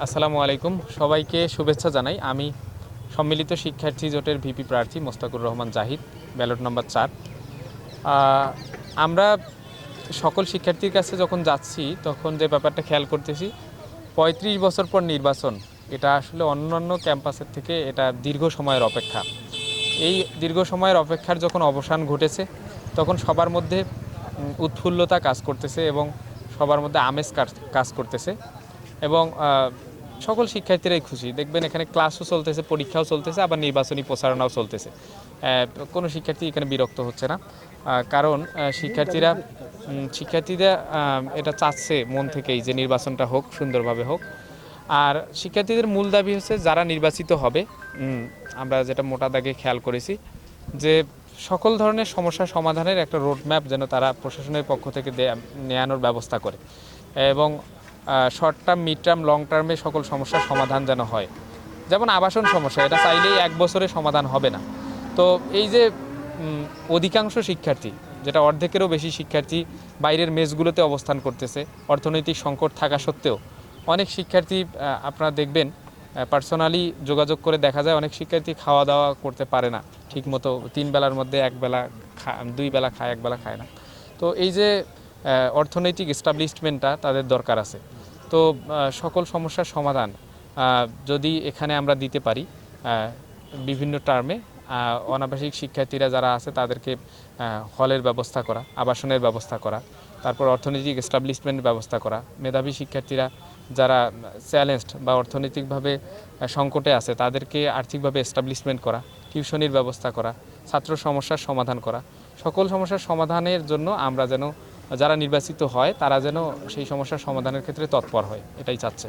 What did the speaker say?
আসসালামু আলাইকুম। সবাইকে শুভেচ্ছা জানাই। আমি সম্মিলিত শিক্ষার্থী জোটের ভিপি প্রার্থী মোস্তাকুর রহমান জাহিদ, ব্যালট নম্বর চার। আমরা সকল শিক্ষার্থীর কাছে যখন যাচ্ছি, তখন যে ব্যাপারটা খেয়াল করতেছি, পঁয়ত্রিশ বছর পর নির্বাচন, এটা আসলে অন্যান্য ক্যাম্পাসের থেকে এটা দীর্ঘ সময়ের অপেক্ষা। এই দীর্ঘ সময়ের অপেক্ষার যখন অবসান ঘটেছে, তখন সবার মধ্যে উৎফুল্লতা কাজ করতেছে এবং সবার মধ্যে আমেজ কাজ- করতেছে। এবং সকল শিক্ষার্থীরাই খুশি। দেখবেন এখানে ক্লাসও চলতেছে, পরীক্ষাও চলতেছে, আবার নির্বাচনী প্রচারণাও চলতেছে। কোনো শিক্ষার্থী এখানে বিরক্ত হচ্ছে না। কারণ শিক্ষার্থীরা শিক্ষার্থীরা এটা চাচ্ছে মন থেকেই যে নির্বাচনটা হোক, সুন্দরভাবে হোক। আর শিক্ষার্থীদের মূল দাবি হচ্ছে যারা নির্বাচিত হবে আমরা যেটা মোটা দাগে খেয়াল করেছি, যে সকল ধরনের সমস্যা সমাধানের একটা রোডম্যাপ যেন তারা প্রশাসনের পক্ষ থেকে নেয়ানোর ব্যবস্থা করে। এবং short term mid term long টার্মে সকল সমস্যার সমাধান যেন হয়। যেমন আবাসন সমস্যা, এটা চাইলেই এক বছরে সমাধান হবে না। তো এই যে অধিকাংশ শিক্ষার্থী, যেটা অর্ধেকেরও বেশি শিক্ষার্থী বাইরের মেসগুলোতে অবস্থান করতেছে, অর্থনৈতিক সংকট থাকা সত্ত্বেও অনেক শিক্ষার্থী আপনারা দেখবেন পার্সোনালি যোগাযোগ করে দেখা যায় অনেক শিক্ষার্থী খাওয়া দাওয়া করতে পারে না, ঠিকমতো তিন বেলার মধ্যে এক বেলা দুই বেলা খায়, এক বেলা খায় না। তো এই যে অর্থনৈতিক এস্টাবলিশমেন্টটা তাদের দরকার আছে। তো সকল সমস্যার সমাধান যদি এখানে আমরা দিতে পারি বিভিন্ন টার্মে অনাবাসিক শিক্ষার্থীরা যারা আছে তাদেরকে হলের ব্যবস্থা করা, আবাসনের ব্যবস্থা করা, তারপর অর্থনৈতিক এস্টাবলিশমেন্টের ব্যবস্থা করা, মেধাবী শিক্ষার্থীরা যারা চ্যালেঞ্জড বা অর্থনৈতিকভাবে সংকটে আছে তাদেরকে আর্থিকভাবে এস্টাবলিশমেন্ট করা টিউশনির ব্যবস্থা করা, ছাত্র সমস্যার সমাধান করা, সকল সমস্যার সমাধানের জন্য আমরা যেন যারা নির্বাচিত হয় তারা যেন সেই সমস্যার সমাধানের ক্ষেত্রে তৎপর হয় এটাই চাচ্ছে।